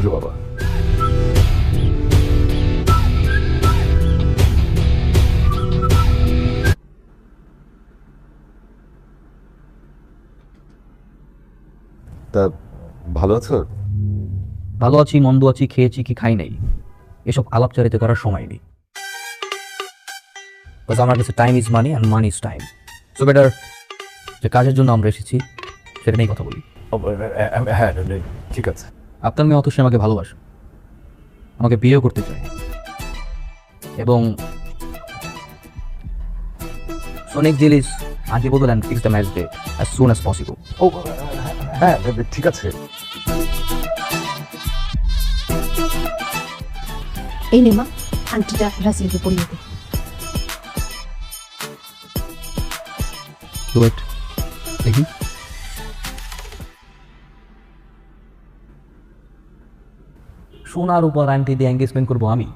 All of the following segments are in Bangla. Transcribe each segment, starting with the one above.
বোঝো বাবা তা ভালো আছো? ভালো আছি মন্দ আছি খেয়েছি কি খাই নাই? এসব আলাপচারিতা করার সময় নেই। আমার কাছে time is money and money is time so better যে কাজের জন্য আমরা এসেছি সেটা নিয়েই কথা বলি। হ্যাঁ ঠিক আছে। আপনার মেয়ে অতসী আমাকে ভালোবাসে। আমাকে বিয়ে করতে চায়। এবং সোনিক জিলিস আগে বদল and fix the match day as soon as possible ও হ্যাঁ ঠিক আছে। এই নে মা রাসেলকে পরিয়ে দে। ওয়েট দেখি। সোনার উপর আন্টি দিয়ে এঙ্গেজমেন্ট করব আমি।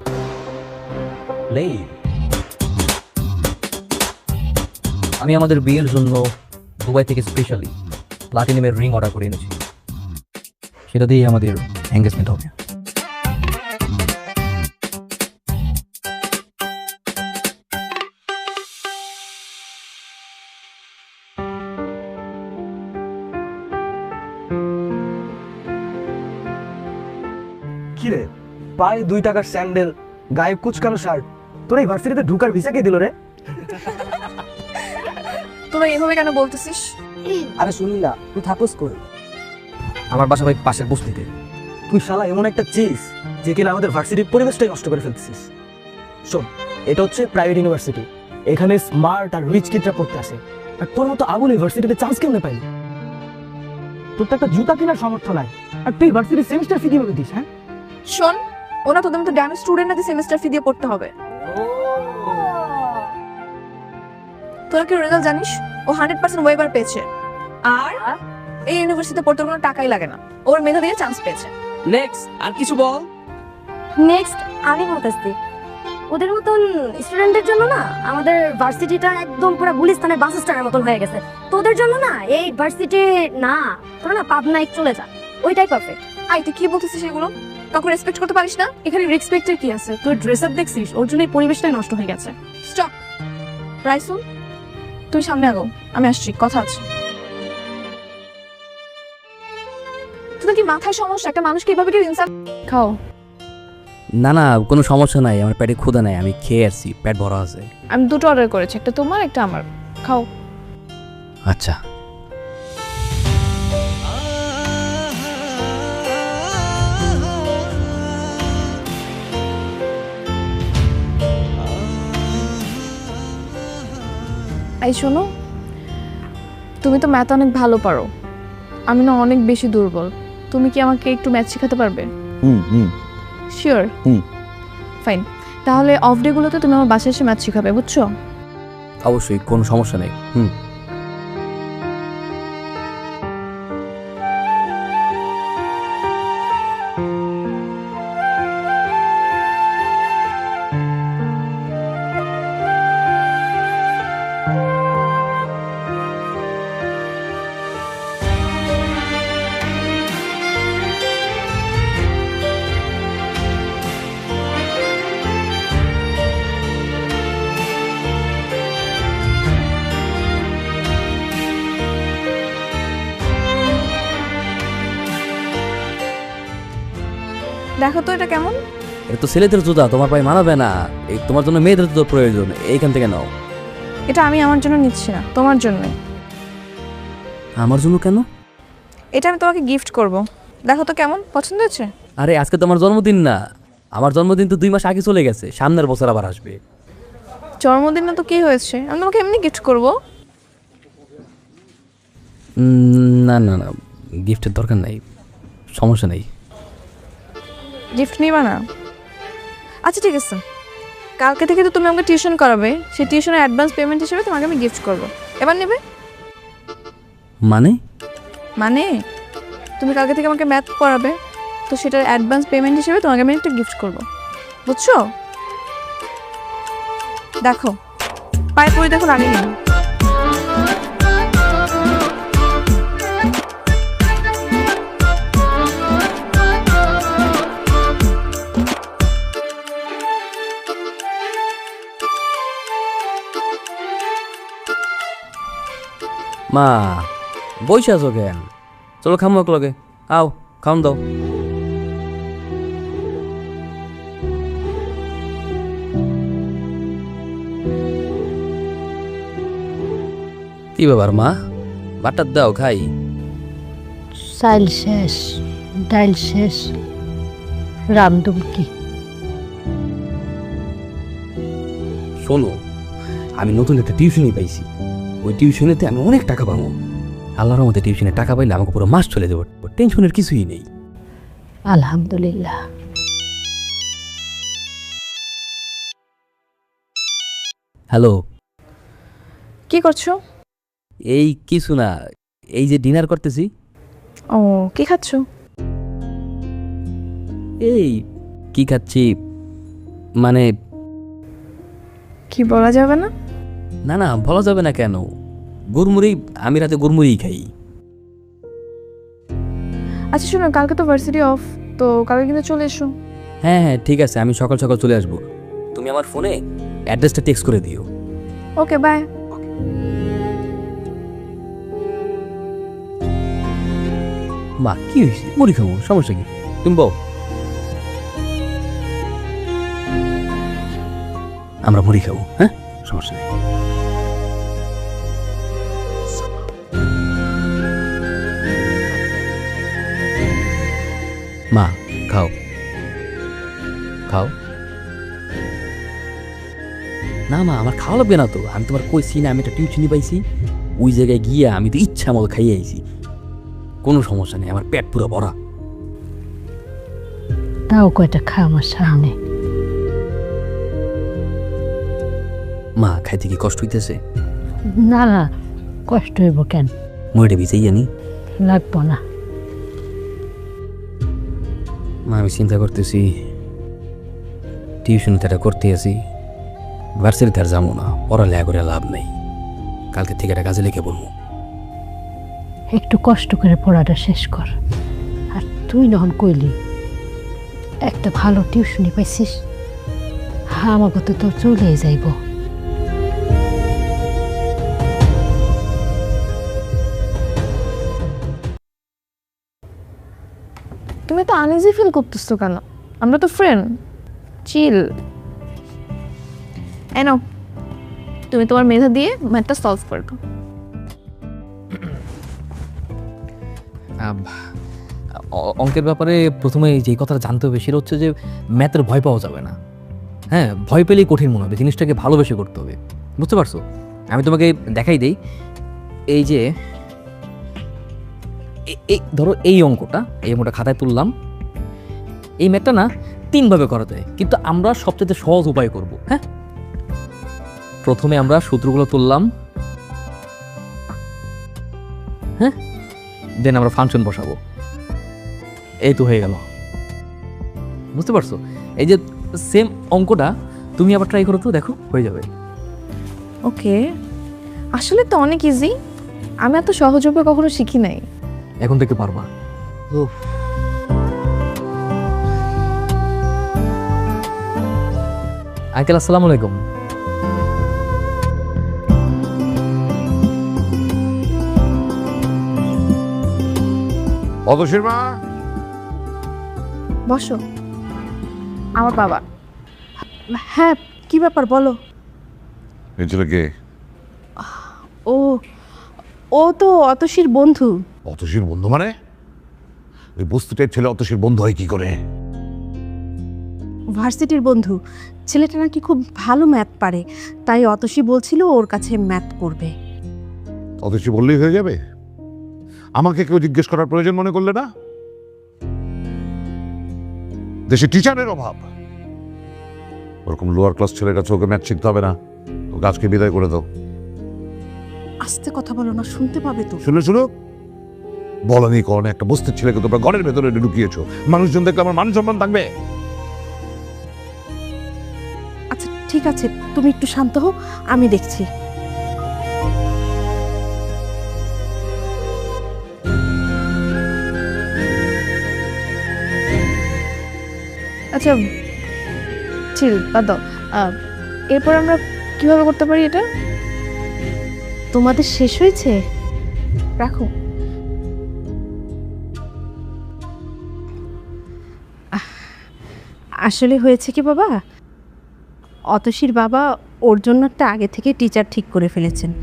আমি আমাদের বিয়ের জন্য দুবাই থেকে স্পেশালি প্লাটিনিমের রিং অর্ডার করে এনেছি। সেটা দিয়েই আমাদের এঙ্গেজমেন্ট হবে। কিরে? পায়ে দুই টাকার স্যান্ডেল গায়ে কুচকানো শার্ট। তোর এই ভার্সিটিতে ঢুকার ভিসা কে দিল রে? তোরা এভাবে কেন বলতেছিস? আরে শুনি না তুই থাকোস করে আমার বাসা ভাই পাশের বস্তিতে। তুই শালা এমন একটা চিজ যে কিনা আমাদের ভার্সিটির পরিবেশটাই নষ্ট করে ফেলতেছিস শোন এটা হচ্ছে প্রাইভেট ইউনিভার্সিটি এখানে স্মার্ট আর রিচ কিডরা পড়তে আসে। আর তোর মতো আবুল ইউনিভার্সিটিতে চান্স কেমনে পাইলি? তোর তো একটা জুতা কেনার সামর্থ্য নাই। আর তুই ভার্সিটির সেমিস্টার ফি কীভাবে দিস হ্যাঁ? শোন ওনা তোদের মতো ড্যামেজ স্টুডেন্ট না সেমিস্টার ফি দিয়ে পড়তে হবে। তোরা কি রেজাল্ট জানিস? ও হান্ড্রেড পার্সেন্ট ওয়েবার পেয়েছে। আর এই ইউনিভার্সিটিতে পড়তে কোনো টাকাই লাগে না। ওর মেধা দিয়ে চান্স পেয়েছে। নেক্সট আর কিছু বল। নেক্সট আমি বলতেছি ওদের মতন স্টুডেন্টদের জন্য না আমাদের ভার্সিটিটা একদম পুরো গুলিস্তানের বাস স্ট্যান্ডের মতন হয়ে গেছে। তোদের জন্য না এই ভার্সিটি না তোরা না পাবনায় চলে যা। ওইটাই পারফেক্ট আই তুই কি বলতেছিস এগুলো? কাউকে রেসপেক্ট করতে পারিস না? এখানে রেসপেক্টের কি আছে? তোর ড্রেস আপ দেখছিস ওর জন্য এই পরিবেশটাই নষ্ট হয়ে গেছে। স্টপ রাইসুন তুই সামনে আগো আমি আসছি কথা আছে। তোদের কি মাথায় সমস্যা? একটা মানুষকে এভাবে কেউ ইনসাল্ট খাও। না না কোনো সমস্যা নাই আমার পেটে ক্ষুধা নাই আমি খেয়ে আসছি পেট ভরা আছে। আমি দুটো অর্ডার করেছি একটা তোমার একটা আমার। খাও। আচ্ছা। এই শোনো তুমি তো ম্যাথ অনেক ভালো পারো। আমি না অনেক বেশি দুর্বল। তুমি কি আমাকে একটু ম্যাথ শেখাতে পারবে? হুম হুম। শিওর হুম। ফাইন তাহলে অফ ডেগুলোতে তুমি আমার বাসায় এসে ম্যাথ শেখাবে বুঝছ? অবশ্যই কোনো সমস্যা নেই। হুম। দেখো তো এটা কেমন? এটা তো ছেলেদের জুতা তোমার পায়ে মানাবে না। এই তোমার জন্য মেয়েদের জুতো প্রয়োজন এইখান থেকে নাও। এটা আমি আমার জন্য নিচ্ছি না তোমার জন্যই। আমার জন্য কেন? এটা আমি তোমাকে গিফট করব। দেখো তো কেমন পছন্দ হয়েছে? আরে আজকে তো আমার জন্মদিন না। আমার জন্মদিন তো দুই মাস আগে চলে গেছে সামনের বছর আবার আসবে। জন্মদিনে তো কি হয়েছে? আমি তোমাকে এমনি গিফট করব। না না না গিফটের দরকার নাই সমস্যা নেই। গিফট নিবা না? আচ্ছা ঠিক আছে। কালকে থেকে তো তুমি আমাকে টিউশন করাবে। সেই টিউশনের অ্যাডভান্স পেমেন্ট হিসেবে তোমাকে আমি গিফট করব। এবার নেবে? মানে? মানে? তুমি কালকে থেকে আমাকে ম্যাথ পড়াবে। তো সেটার অ্যাডভান্স পেমেন্ট হিসেবে তোমাকে আমি একটা গিফট করব। বুঝছ? দেখো। পায়ে পরে দেখো লাগে না মা বসে আছো কেন? চলো খামো এক লগে। আও খাম দাও। কি ব্যাপার মা? বাটার দাও খাই। চাইল শেষ ডাইল শেষ রামদুম কি? শোনো আমি নতুন একটা টিউশনই পাইছি। ওই টিউশনেতে আমি অনেক টাকা পাবো। আল্লাহর মধ্যে টিউশনে টাকা পাইলে আমাকে পুরো মাস চলে দেবো টেনশনের কিছুই নেই। আলহামদুলিল্লাহ। হ্যালো। কি করছ? এই কিছু না এই যে ডিনার করতেছি। ও কি খাচ্ছো? এই কি খাচ্ছি? মানে কি বলা যাবে না? না না বলা যাবে না কেন। গুড়মুড়ি আমি রাতে গুড়মুড়িই খাই। আচ্ছা শোনো কালকে তো ভার্সিটি অফ তো কালকে কিন্তু চলে এসো। হ্যাঁ হ্যাঁ ঠিক আছে আমি সকাল সকাল চলে আসব। তুমি আমার ফোনে অ্যাড্রেসটা টেক্সট করে দিও। ওকে বাই মা কি হয়েছে? মুড়ি খাব সমস্যা কি? তুমি বউ আমরা মুড়ি খাব হ্যাঁ? সমস্যা নেই। খাও। খাও। না মা আমার খাওয়া লাগবে না তো। আমি তোমার কইছি না আমি একটা টিউশনি পাইছি। ওই জায়গায় গিয়ে আমি তো ইচ্ছা মতো খাইয়ে আইছি। কোনো সমস্যা নেই আমার পেট পুরো ভরা। তাও কয়টা খা আমার সামনে। মা খাইতে কি কষ্ট হইতেছে? না না কষ্ট হইব কেন? মুড়িটা ভিজেই জানি লাগবো না। মা, আমি চিন্তা করতেছি টিউশন তো এটা করতে আছি ভার্সিটিতে আর যাব না, পড়ালেখা করে লাভ নেই, কালকে থেকে একটা কাজে লিখে বলব একটু কষ্ট করে পড়াটা শেষ কর। আর তুই নখন কইলি, একটা ভালো টিউশনি পাইছিস আমাকে তো তো চলে যাইব। তুমি তো আনইজি ফিল করতেছো কেন? আমরা তো ফ্রেন্ড চিল এনো তুমি তোমার মেধা দিয়ে ম্যাথটা সলভ করবে অঙ্কের ব্যাপারে প্রথমে যে কথাটা জানতে হবে সেটা হচ্ছে যে ম্যাথের ভয় পাওয়া যাবে না। হ্যাঁ ভয় পেলেই কঠিন মনে হবে, জিনিসটাকে ভালোবেসে করতে হবে। বুঝতে পারছ? আমি তোমাকে দেখাই দিই। এই যে এই ধরো এই অঙ্কটা এই অঙ্কটা খাতায় তুললাম। এই ম্যাথটা না তিনভাবে করা যায় কিন্তু আমরা সবচেয়ে সহজ উপায় করব হ্যাঁ? প্রথমে আমরা সূত্রগুলো তুললাম হ্যাঁ? দেন আমরা ফাংশন বসাবো। এই তো হয়ে গেল। বুঝতে পারছ? এই যে সেম অঙ্কটা, তুমি আবার ট্রাই করো তো, দেখো, হয়ে যাবে। ওকে আসলে তো অনেক ইজি আমি এত সহজভাবে কখনো শিখি নাই। এখন থেকে পারবা। আঙ্কেল আসসালামু আলাইকুম। অতসীর মা বসো। আমার বাবা। হ্যাঁ কি ব্যাপার বলো। ছেলেকে ও ও তো অতসীর বন্ধু। অতসীর বন্ধু মানে? ওই বস্তুটার ছেলে অতসীর বন্ধু হয় কি করে? ভার্সিটির বন্ধু। ছেলেটা নাকি খুব ভালো ম্যাথ পারে তাই অতসী বলছিল ওর কাছে ম্যাথ করবে। অতসী বললেই হয়ে যাবে? আমাকে কেউ জিজ্ঞেস করার প্রয়োজন মনে করলে না? দেশে টিচারের অভাব। ওরকম লোয়ার ক্লাস ছেলের কাছে ওকে ম্যাথ শিখতে হবে না। তো গাছকে বিদায় করে দাও। আস্তে কথা বলো না শুনতে পাবে তো। শুনে শুনো বলনি কারণে একটা বস্তির ছেলেকে তোমরা ঘরের ভেতরে ঢুকিয়েছো। মানুষজন দেখলে আমার মান সম্মান থাকবে। আচ্ছা ঠিক আছে, তুমি একটু শান্ত হও, আমি দেখছি। আচ্ছা চিল বাদ এরপর আমরা কীভাবে করতে পারি এটা? তোমাদের শেষ হয়েছে? রাখো। আসলে হয়েছে কি বাবা? অতসীর বাবা ওর জন্য একটা আগে থেকে টিচার ঠিক করে ফেলেছেন।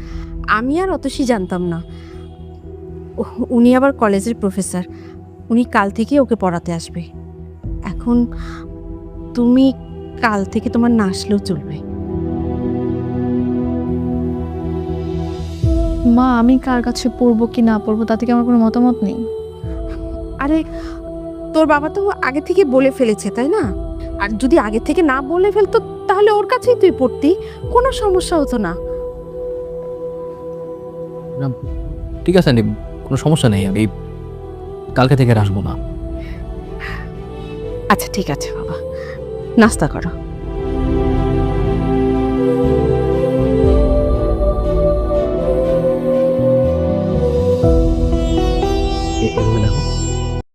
আমি আর অতসী জানতাম না। উনি আবার কলেজের প্রফেসর উনি কাল থেকে ওকে পড়াতে আসবে। এখন তুমি কাল থেকে তোমার না আসলেও চলবে। মা আমি কার কাছে পড়ব কি না পড়ব তাতে কি আমার কোনো মতামত নেই? আরে তোর বাবা তো আগে থেকে বলে ফেলেছে তাই না? আর যদি আগে থেকে না বলে ফেলতো তাহলে ওর কাছেই তুই পড়তি। কোনো সমস্যা হতো না। ঠিক আছে আন্টি কোনো সমস্যা নেই আমি কালকে থেকে আর আসব না। আচ্ছা ঠিক আছে বাবা। নাস্তা করো।